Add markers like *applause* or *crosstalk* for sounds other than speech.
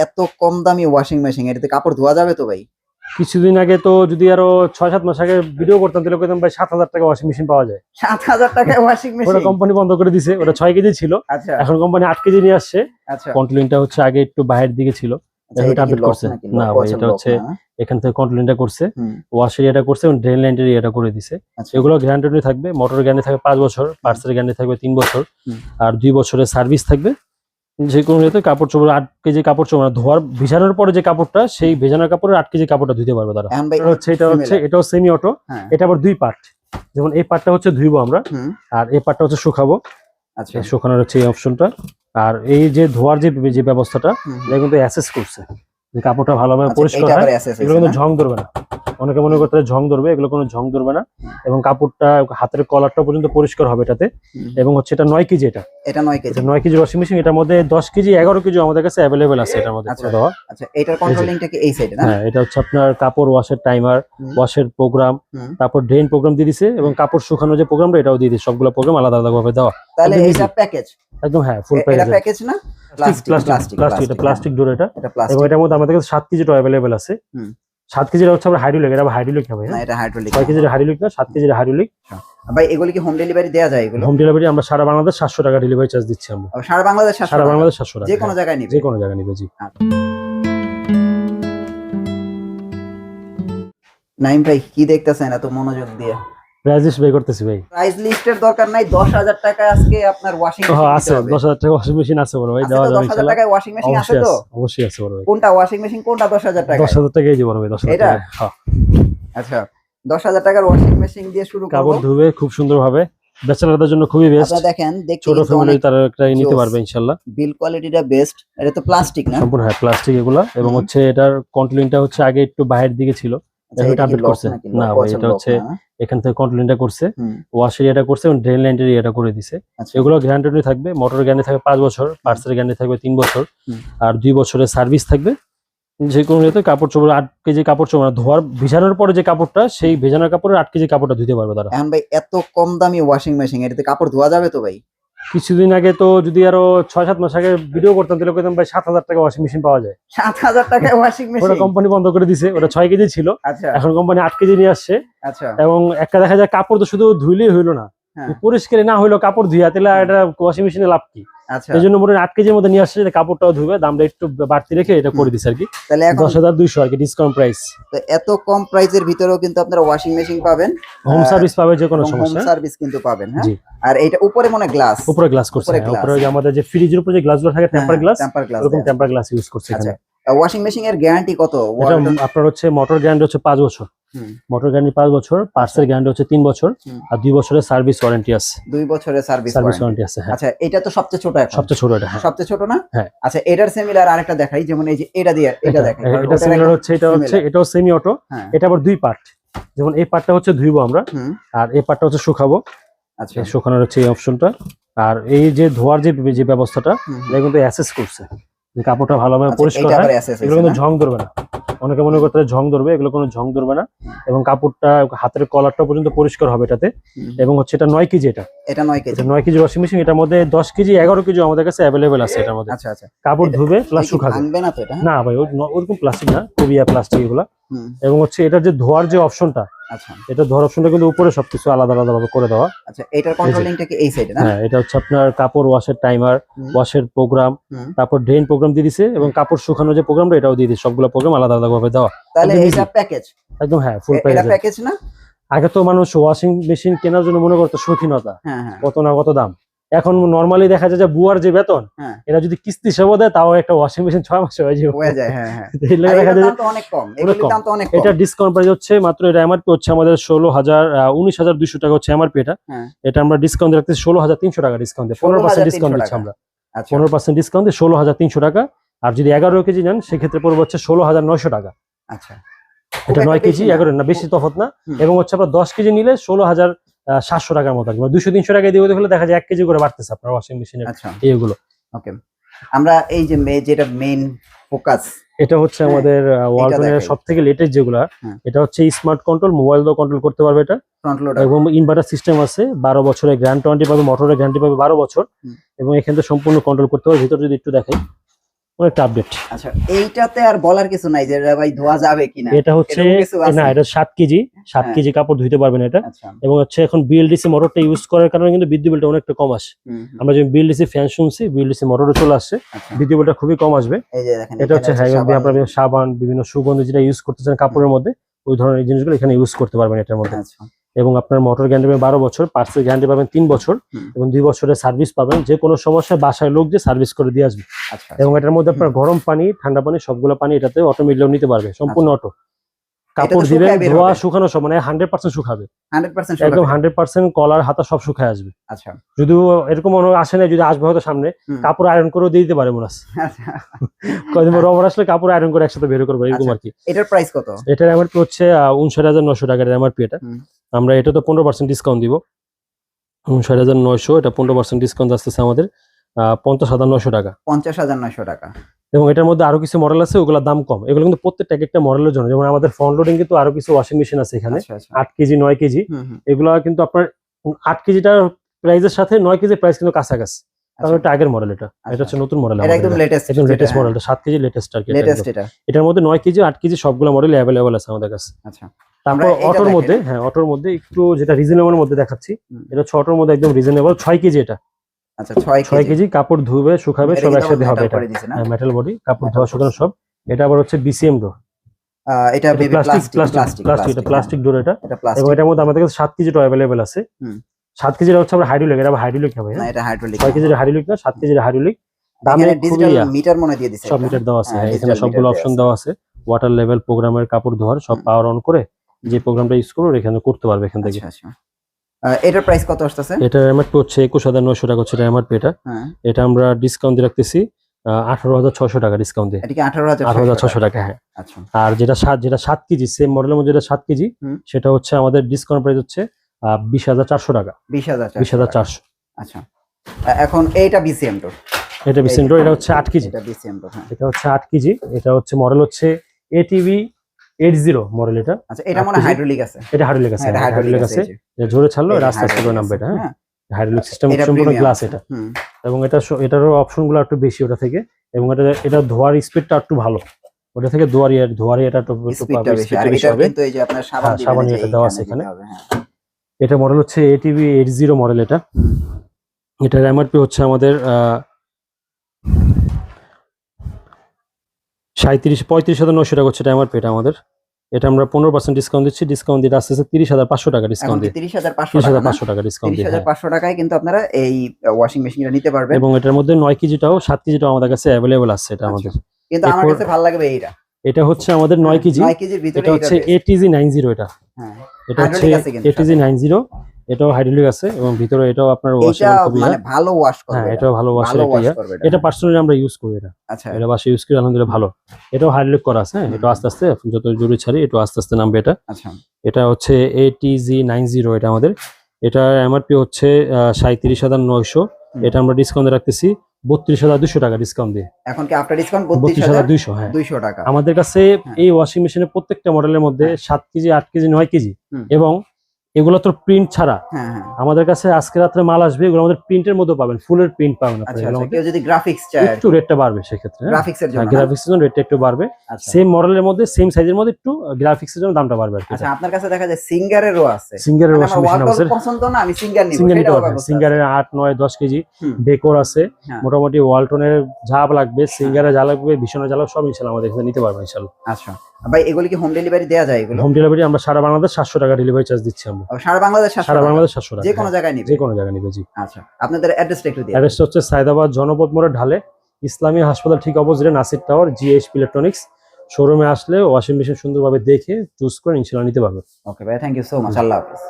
এত কম দামি washing machine এটাতে কাপড় ধোয়া যাবে তো ভাই? কিছুদিন আগে তো যদি আরও ছয় সাত মাস আগে ভিডিও করতাম তাহলে কইতাম ভাই সাত হাজার টাকা ওয়াশিং মেশিন পাওয়া যায়। সাত হাজার টাকায় *laughs* ওয়াশিং ওটা কোম্পানি বন্ধ করে দিছে ওটা ছয় কেজি ছিল। আচ্ছা। এখন কোম্পানি আট কেজি নিয়ে আসছে। আচ্ছা। কন্ট্রোলিংটা হচ্ছে আগে একটু বাইরের দিকে ছিল। আচ্ছা, করছে। না ভাই, এটা হচ্ছে এখান থেকে কন্ট্রোলিংটা করছে। হুম, ওয়াশের এটা করছে এবং ড্রেন লাইনের এটা করে দিছে। আচ্ছা। এগুলো গ্যারান্টি থাকবে মোটর গ্যারান্টি থাকবে পাঁচ বছর পার্সেল গ্যারান্টি থাকবে তিন বছর। আর দুই বছরের সার্ভিস থাকবে। যে কোনো ইয়েতে কাপড় চোপড় আট কেজি কাপড় চোপড় মানে ধোয়ার ভেজানোর পরে যে কাপড়টা সেই ভেজানোর কাপড়ের আট কেজি কাপড়টা ধুতে পারবে তারা। হচ্ছে এটা হচ্ছে এটাও সেমি অটো হ্যাঁ, এটা আবার দুই পার্ট যেমন এই পার্টটা হচ্ছে ধুইবো আমরা আর এই পার্টটা হচ্ছে শুকাবো। আচ্ছা। শুকানোর হচ্ছে এই অপশনটা আর এই যে ধোয়ার যে যে ব্যবস্থাটা। এটা কিন্তু অ্যাসেস করছে। যে কাপড়টা ভালোভাবে আচ্ছা, পরিষ্কার হয় এগুলো কিন্তু ঝং ধরবে না। অনেকে মনে করতে ঝং ধরবে এগুলো কোনো ঝং ধরবে না। এবং কাপড়টা হাতের কলারটা পর্যন্ত পরিষ্কার হবে এটাতে। এবং হচ্ছে এটা নয় কেজি এটা। এটা নয় কেজি। নয় কেজি ওয়াশিং মেশিন এটার মধ্যে দশ কেজি এগারো কেজি আমাদের কাছে অ্যাভেলেবেল আছে এটার মধ্যে আচ্ছা। দেওয়া আচ্ছা এটার কন্ট্রোলিংটা কি এই সাইডে না? হ্যাঁ এটা হচ্ছে আপনার কাপড় ওয়াশের টাইমার ওয়াশের প্রোগ্রাম তারপর ড্রেন প্রোগ্রাম দিয়ে দিছে এবং কাপড় শুকানোর যে প্রোগ্রামটা এটাও দিয়ে দিচ্ছে সবগুলো প্রোগ্রাম আলাদা আলাদা ভাবে দেওয়া। তাহলে এটা প্যাকেজ একদম হ্যাঁ ফুল এটা প্যাকেজ প্যাকেজ না? প্লাস্টিক প্লাস্টিক প্লাস্টিক এটা প্লাস্টিক ডোর এটা। এবং এটার মধ্যে আমাদের কাছে সাত কেজিটা অ্যাভেলেবেল আছে। হুম। সাত কেজিটা হচ্ছে আমরা হাইড্রোলিক এটা হাইড্রোলিক হবে না এটা হাইড্রোলিক ছয় কেজির হাইড্রোলিক না সাত কেজির হাইড্রোলিক ভাই এগুলি কি হোম ডেলিভারি দেওয়া যায় এগুলো? হোম ডেলিভারি আমরা সারা বাংলাদেশ সাতশো টাকা ডেলিভারি চার্জ দিচ্ছি আমরা। সারা বাংলাদেশ সারা বাংলাদেশ সাতশো টাকা যে কোনো হ্যাঁ, জায়গায় নিবে। যে কোনো জায়গায় নিবে জি। নাইম ভাই কি দেখতেছেন এত মনোযোগ দিয়ে? প্রাইস লিস্ট বের করতেছি ভাই। প্রাইস লিস্টের দরকার নাই আজকে আপনার ওয়াশিং আছে টাকা ওয়াশিং মেশিন আছে বড় ভাই দেওয়া যাবে দশ হাজার ইনশাল্লাহ। টাকায় ওয়াশিং মেশিন আছে অবশ্যই তো? অবশ্যই আছে বড় ভাই কোনটা ওয়াশিং মেশিন কোনটা দশ হাজার টাকা বড় ভাই? টাকা হ্যাঁ। আচ্ছা টাকার ওয়াশিং মেশিন দিয়ে শুরু করব। কাপড় ধুবে খুব সুন্দর ভাবে ব্যাচেলারদের জন্য খুবই বেস্ট আপনারা দেখেন দেখতে ছোট ফ্যামিলি তারা একটা নিতে। পারবে বিল কোয়ালিটিটা বেস্ট এটা তো প্লাস্টিক না? সম্পূর্ণ হ্যাঁ প্লাস্টিক এগুলা। এবং হচ্ছে এটার কন্ট্রোলিংটা হচ্ছে আগে একটু বাইরের দিকে ছিল। এটা কি update lock করছে। না ভাই, এটা হচ্ছে এখান থেকে কন্ট্রোলিংটা করছে হুম, ওয়াশের এটা করছে এবং ড্রেন লাইনের এটা করে দিছে। আচ্ছা। এগুলো গ্যারান্টি থাকবে মোটর গ্যারান্টি থাকবে পাঁচ বছর পার্সেল গ্যারান্টি থাকবে তিন বছর আর দুই বছরের সার্ভিস থাকবে। যে কোনো ইয়েতে কাপড় চোপড় আট কেজি কাপড় চোপড় মানে ধোয়ার ভিজানোর পরে যে কাপড়টা সেই ভেজানোর কাপড়ের আট কেজি কাপড়টা ধুতে পারবে তারা। ভাই এত কম দামি ওয়াশিং মেশিন এটাতে কাপড় ধোয়া যাবে তো ভাই? কিছুদিন আগে তো যদি আরও ছয় সাত মাস আগে ভিডিও করতাম তাহলে কইতাম ভাই সাত হাজার টাকা ওয়াশিং মেশিন পাওয়া যায়। সাত হাজার টাকা *laughs* ওয়াশিং ওটা কোম্পানি বন্ধ করে দিছে ওটা ছয় কেজি ছিল। আচ্ছা। এখন কোম্পানি আট কেজি নিয়ে আসছে। আচ্ছা। এবং একটা দেখা যায় কাপড় তো শুধু ধুইলেই হইল না। পরিষ্কার না হইল কাপড় ধুয়া তাহলে এটা ওয়াশিং মেশিনে লাভ কি? আচ্ছা। এই জন্য মনে আট কেজির মধ্যে নিয়ে আসছে যে কাপড়টাও ধুবে দামটা একটু বাড়তি রেখে এটা করে দিছে আর কি দশ হাজার দুইশো আর কি ডিসকাউন্ট প্রাইস তো এত কম প্রাইসের ভিতরেও কিন্তু আপনারা ওয়াশিং মেশিন পাবেন। হোম সার্ভিস পাবে যে কোনো সমস্যা। সার্ভিস কিন্তু পাবেন হ্যাঁ? আর এটা উপরে মনে গ্লাস উপরে গ্লাস করছে উপরে হ্যাঁ, আমাদের যে ফ্রিজের উপরে যে গ্লাসগুলো থাকে temper glass glass temper glass use করছে এখানে। ওয়াশিং মেশিন এর গ্যারান্টি কত? আপনার হচ্ছে মোটর গ্যারান্টি হচ্ছে পাঁচ বছর। মোটর গ্যারান্টি পাঁচ বছর পার্সেল গ্যারান্টি হচ্ছে তিন বছর আর দুই বছরের সার্ভিস ওয়ারেন্টি আছে। দুই বছরের সার্ভিস সার্ভিস ওয়ারেন্টি। আছে হ্যাঁ। আচ্ছা এটা তো সবচেয়ে ছোট এখন। সবচেয়ে ছোট এটা হ্যাঁ। সবচেয়ে ছোট না? হ্যাঁ। আচ্ছা এটার সিমিলার আরেকটা দেখাই যেমন এই যে এটা দিয়ে এটা দেখাই এটা সিমিলার হচ্ছে এটা হচ্ছে এটাও সেমি অটো হ্যাঁ। এটা আবার দুই পার্ট যেমন এই পার্টটা হচ্ছে ধুইবো আমরা আর এই পার্টটা হচ্ছে শুকাবো। আচ্ছা। শুকানোর হচ্ছে এই অপশনটা আর এই যে ধোয়ার যে যে ব্যবস্থাটা। এটা কিন্তু অ্যাসেস করছে। যে কাপড়টা ভালোভাবে আচ্ছা, পরিষ্কার হয় এগুলো কিন্তু ঝং ধরবে না। অনেকে মনে করতে ঝং ধরবে এগুলো কোনো ঝং ধরবে না। এবং কাপড়টা হাতের কলারটা পর্যন্ত পরিষ্কার হবে এটাতে। এবং হচ্ছে এটা নয় কেজি এটা। এটা নয় কেজি। নয় কেজি ওয়াশিং মেশিন এটার মধ্যে দশ কেজি এগারো কেজি আমাদের কাছে অ্যাভেলেবেল আছে এটার মধ্যে। আচ্ছা আচ্ছা। কাপড় ধুবে প্লাস শুকাবে। না তো এটা? না ভাই ওরকম প্লাস্টিক না খুবই প্লাস্টিক এগুলা। এবং হচ্ছে এটার যে ধোয়ার যে অপশনটা আচ্ছা। এটা ধর অপশনটা কিন্তু উপরে সবকিছু আলাদা আলাদা ভাবে করে দেওয়া। আচ্ছা এটার কন্ট্রোলিংটা কি এই সাইডে না? হ্যাঁ এটা হচ্ছে আপনার কাপড় ওয়াশের টাইমার ওয়াশের প্রোগ্রাম তারপর ড্রেন প্রোগ্রাম দিয়ে দিছে এবং কাপড় শুকানোর যে প্রোগ্রামটা এটাও দিয়ে দিচ্ছে সবগুলো প্রোগ্রাম আলাদা আলাদা ভাবে দেওয়া। তাহলে এটা প্যাকেজ একদম হ্যাঁ ফুল এটা প্যাকেজ না? আগে তো মানুষ ওয়াশিং মেশিন কেনার জন্য মনে করতো শৌখিনতা। হ্যাঁ হ্যাঁ। কত না কত দাম। এখন নর্মালি দেখা যায় যে বুয়ার যে বেতন হ্যাঁ। এরা যদি কিস্তি সেবা দেয় তাও একটা ওয়াশিং মেশিন ছয় মাসে হয়ে যাবে। হয়ে যায় হ্যাঁ হ্যাঁ। *laughs* দেখা যায় অনেক কম এটা ডিসকাউন্ট প্রাইস হচ্ছে মাত্র এটা এমআরপি হচ্ছে আমাদের ষোলো হাজার উনিশ হাজার দুইশো টাকা হচ্ছে এমআরপি এটা। এটা আমরা ডিসকাউন্ট রাখতেছি ষোলো হাজার তিনশো টাকা ডিসকাউন্ট দিয়ে পনেরো পার্সেন্ট ডিসকাউন্ট দিচ্ছি আমরা। আচ্ছা। পনেরো পার্সেন্ট ডিসকাউন্ট দিয়ে ষোলো হাজার তিনশো টাকা। আর যদি এগারো কেজি নেন সেক্ষেত্রে পড়বে হচ্ছে ষোলো হাজার নয়শো টাকা। আচ্ছা। এটা নয় কেজি এগারো না বেশি তফাৎ না। এবং হচ্ছে আপনার দশ কেজি নিলে ষোলো হাজার সাতশো টাকার মতো আসবে দুশো তিনশো টাকা দিয়ে হলে দেখা যায় এক কেজি করে বাড়তেছে আপনার ওয়াশিং মেশিনের আচ্ছা। এইগুলো ওকে আমরা এই যে যেটা মেইন ফোকাস এটা হচ্ছে হ্যাঁ, আমাদের ওয়ালটনের সব থেকে লেটেস্ট যেগুলা হ্যাঁ। এটা হচ্ছে স্মার্ট কন্ট্রোল মোবাইল দিয়ে কন্ট্রোল করতে পারবে এটা। এবং ইনভার্টার সিস্টেম আছে বারো বছরের গ্যারান্টি ওয়ারেন্টি পাবে মোটরের গ্যারান্টি পাবে বারো বছর। এবং এখান থেকে সম্পূর্ণ কন্ট্রোল করতে পারবে ভিতরে যদি একটু দেখাই। আপডেট আচ্ছা এইটাতে আর বলার কিছু নাই যে ভাই ধোয়া যাবে কিনা। এটা হচ্ছে? না এটা কেজি হ্যাঁ। কেজি কাপড় ধুইতে পারবেন এটা। আচ্ছা। এবং হচ্ছে এখন বিএলডিসি মোটরটা ইউজ করার কারণে কিন্তু বিদ্যুৎ বিলটা অনেকটা কম আসে। আমরা যে বিএলডিসি ফ্যান শুনছি বিএলডিসি মোটরও চলে আসছে। আচ্ছা। বিদ্যুৎ বিলটা খুবই কম আসবে। এটা হচ্ছে হ্যাঁ সাবান। আপনার সাবান বিভিন্ন সুগন্ধি যেটা ইউজ করতেছেন কাপড়ের মধ্যে ওই ধরনের জিনিসগুলো এখানে ইউজ করতে পারবেন এটার মধ্যে। আচ্ছা। এবং আপনার মোটর গ্যারান্টি পাবেন বারো বছর পার্সেল গ্যারান্টি পাবেন তিন বছর এবং দুই বছরের সার্ভিস পাবেন। যে কোনো সমস্যায় বাসায় লোক যে সার্ভিস করে দিয়ে আসবে। আচ্ছা এবং এটার মধ্যে আপনার গরম পানি ঠান্ডা পানি সবগুলো পানি এটাতে অটোমেটিক নিতে পারবে। সম্পূর্ণ অটো কাপড় বের ধোয়া শুকানো সব মানে হান্ড্রেড পার্সেন্ট শুকাবে। একদম হান্ড্রেড পার্সেন্ট কলার হাতা সব শুকায় আসবে। আচ্ছা। যদিও এরকম আসে না যদি আসবে হয়তো সামনে কাপড় আয়রন করেও দিয়ে দিতে পারে মনে আছে রবার আসলে কাপড় আয়রন করে একসাথে বের করব এরকম আচ্ছা। আর কি। এটার প্রাইস কত? এটার এমআরপি হচ্ছে উনষাট হাজার নশো টাকার এমআরপি এটা আমরা এটা তো পনেরো পার্সেন্ট ডিসকাউন্ট দিব। উনষাট হাজার নয়শো এটা পনেরো পার্সেন্ট ডিসকাউন্ট আসতেছে আমাদের পঞ্চাশ হাজার নয়শো টাকা। পঞ্চাশ হাজার নয়শো টাকা। এবং এটার মধ্যে আরও কিছু মডেল আছে ওগুলোর দাম কম। এগুলো কিন্তু প্রত্যেকটা একটা মডেলের জন্য। যেমন আমাদের ফ্রন্ট লোডিং কিন্তু আরও কিছু ওয়াশিং মেশিন আছে এখানে। আচ্ছা আচ্ছা। আট কেজি নয় কেজি। এগুলা কিন্তু আপনার আট কেজিটার প্রাইসের সাথে নয় কেজি প্রাইস কিন্তু কাছাকাছি। কারণ আচ্ছা। এটা আগের মডেল এটা। আচ্ছা। এটা হচ্ছে নতুন মডেল একদম লেটেস্ট একদম লেটেস্ট মডেলটা সাত কেজি লেটেস্ট আর কি লেটেস্ট এটা। এটার মধ্যে নয় কেজি আট কেজি সবগুলো মডেল অ্যাভেলেবল আছে আমাদের কাছে। আচ্ছা। তারপর অটোর মধ্যে হ্যাঁ অটোর মধ্যে একটু যেটা রিজনেবল মধ্যে দেখাচ্ছি এটা হচ্ছে অটোর মধ্যে একদম রিজনেবল ছয় কেজি এটা। আচ্ছা ছয় ছয় কেজি। কাপড় ধুবে শুকাবে সব একসাথে হবে এটা? মেটাল বডি কাপড় ধোয়া শুকানো সব। এটা আবার হচ্ছে বিসিএম ডোর এটা প্লাস্টিক প্লাস্টিক প্লাস্টিক প্লাস্টিক এটা প্লাস্টিক ডোর এটা। এটা এবং এটার মধ্যে আমাদের কাছে অ্যাভেলেবেল আছে। হচ্ছে আমরা হাইড্রোলিক এটা আবার হাইড্রোলিক হবে না এটা হাইড্রোলিক ছয় কেজির হাইড্রোলিক না সাত কেজির হাইড্রোলিক দামে ডিজিটাল মিটার মনে দিয়ে দিছে সব মিটার দেওয়া আছে হ্যাঁ, হ্যাঁ, এখানে সবগুলো অপশন দেওয়া আছে। ওয়াটার লেভেল প্রোগ্রামের কাপড় ধোয়ার সব পাওয়ার অন করে যে প্রোগ্রামটা ইউজ করব এখানে করতে পারবে এখান থেকে। আচ্ছা আচ্ছা। এটার প্রাইস কত আসতেছে? এটা এমআরপি হচ্ছে একুশ হাজার নয়শো টাকা হচ্ছে এমআরপি এটা হ্যাঁ। এটা আমরা ডিসকাউন্ট দিয়ে রাখতেছি আঠারো হাজার ছশো টাকা ডিসকাউন্ট দিয়ে। এটা কি আঠারো হাজার ছশো টাকা? হ্যাঁ। আচ্ছা। আর যেটা সাত যেটা সাত কেজি সেম মডেলের মধ্যে যেটা সাত কেজি সেটা হচ্ছে আমাদের ডিসকাউন্ট প্রাইস হচ্ছে বিশ হাজার চারশো টাকা। বিশ হাজার বিশ হাজার চারশো। আচ্ছা। এখন এইটা বিসিএম টোর এটা বিসিএম বিসেন্ডো এটা হচ্ছে আট কেজি। এটা বিসিএম টোর হ্যাঁ। এটা হচ্ছে আট কেজি এটা হচ্ছে মডেল হচ্ছে এটিভি এইট জিরো মডেল এটা আচ্ছা এটা মনে হাইড্রোলিক আছে। এটা হাইড্রোলিক আছে হ্যাঁ, এটা হাইড্রোলিক হাইড্রোলিক আছে আছে। জোরে ছাড়লো এটা যে আস্তে আস্তে করে নামবে এটা হ্যাঁ? হ্যাঁ। হাইড্রোলিক সিস্টেম সম্পূর্ণ গ্লাস এটা। এবং এটা এটারও একটু বেশি ওটা থেকে। এবং এটা এটা ধোয়ার স্পিডটা একটু ভালো। ওটা থেকে ধোয়ার ধোয়ার এটা কিন্তু এই যে আপনার সাবান হ্যাঁ, সাবান এটা দেওয়া আছে এখানে। হ্যাঁ। এটা মডেল হচ্ছে এটিভি এইট জিরো মডেল এটা। হুম, এটার এমআরপি হচ্ছে আমাদের সাঁত্রিশ পঁয়ত্রিশ হাজার নশো টাকা হচ্ছে আমার পেটা আমাদের। এটা আমরা পনেরো পার্সেন্ট ডিসকাউন্ট দিচ্ছি। ডিসকাউন্ট দিয়ে আসতেছে আস্তে তিরিশ হাজার পাঁচশো টাকা ডিসকাউন্ট দিয়ে। তিরিশ হাজার পাঁচশো টাকা হাজার পাঁচশো টাকা ডিসকাউন্ট দিয়ে হাজার হ্যাঁ। পাঁচশো টাকায় কিন্তু আপনারা এই ওয়াশিং মেশিনটা নিতে পারবেন। এবং এটার মধ্যে নয় কেজিটাও সাত কেজিটাও আমাদের কাছে অ্যাভেলেবল আছে এটা আচ্ছা। আমাদের। কিন্তু আমার কাছে ভালো লাগবে এইটা। এটা হচ্ছে আমাদের নয় কেজি। নয় কেজির ভিতরে এটা হচ্ছে এইট নাইন জিরো এটা। হ্যাঁ। এটা হচ্ছে আছে এটিজি নাইন জিরো এটাও হাইড্রোলিক আছে এবং ভিতরে এটাও আপনার মানে ভালো ওয়াশ করবে হ্যাঁ এটা। এটাও ভালো ওয়াশ করবে এটা। পার্সোনালি আমরা ইউজ করি এটা। আচ্ছা। এটা বাসে ইউজ করি আলহামদুলিল্লাহ ভালো। এটাও হাইড্রোলিক করা আছে হ্যাঁ এটা আস্তে আস্তে যত জোরে ছাড়ি এটা আস্তে আস্তে নামবে এটা। আচ্ছা। এটা হচ্ছে এটিজি নাইন জিরো এটা আমাদের। এটা এমআরপি হচ্ছে সাঁত্রিশ হাজার নয়শো। এটা আমরা ডিসকাউন্ট রাখতেছি। বত্রিশ হাজার দুইশো টাকা ডিসকাউন্ট দিয়ে। এখন কি আফটার ডিসকাউন্ট বত্রিশ হাজার দুইশো হ্যাঁ। দুইশো টাকা। আমাদের কাছে হ্যাঁ। এই ওয়াশিং মেশিনের প্রত্যেকটা মডেলের মধ্যে হ্যাঁ। সাত কেজি আট কেজি নয় কেজি এবং এগুলো তো প্রিন্ট ছাড়া। হ্যাঁ হ্যাঁ। আমাদের কাছে আজকে রাত্রে মাল আসবে এগুলো আমাদের প্রিন্টের মধ্যে পাবেন ফুলের প্রিন্ট পাবেন আপনারা। আচ্ছা আচ্ছা মধ্যে। কেউ যদি গ্রাফিক্স চায় একটু রেটটা বাড়বে সেক্ষেত্রে গ্রাফিক্স এর জন্য? গ্রাফিক্স রেটটা একটু বাড়বে। আচ্ছা। সেম মডেলের মধ্যে সেম সাইজের মধ্যে একটু গ্রাফিক্স এর জন্য দামটা বাড়বে আচ্ছা আপনার কাছে দেখা যায় সিঙ্গারেরও আছে। সিঙ্গারের আমার মেশিন আছে পছন্দ না আমি সিঙ্গার নিব সিঙ্গার নিতে পারবেন। সিঙ্গারের আট নয় দশ কেজি হুম। ডেকোর আছে হ্যাঁ। মোটামুটি ওয়ালটনের যা লাগবে সিঙ্গারের যা লাগবে ভীষণের যা লাগবে সব ইনশাল্লাহ আমাদের এখানে নিতে পারবেন ইনশাল্লাহ। আচ্ছা। ভাই এগুলি কি হোম ডেলিভারি দেওয়া যায় এগুলো? হোম ডেলিভারি আমরা সারা বাংলাদেশ সাতশো টাকা ডেলিভারি চার্জ দিচ্ছি আমরা। সারা বাংলাদেশ সারা বাংলাদেশ সাতশো টাকা যে কোনো হ্যাঁ, জায়গায় নিবে? যে কোনো জায়গায় নিবে জি। আচ্ছা আপনাদের অ্যাড্রেসটা একটু দিন। অ্যাড্রেসটা হচ্ছে সায়দাবাদ জনপদ মোড়ে ঢালে ইসলামী হাসপাতাল ঠিক অপোজিটে নাসির টাওয়ার জিএইচপি ইলেকট্রনিক্স শোরুমে আসলে ওয়াশিং মেশিন সুন্দরভাবে দেখে চুজ করে ইনশাল্লাহ নিতে পারবে ওকে ভাই থ্যাংক ইউ সো মাচ আল্লাহ হাফেজ।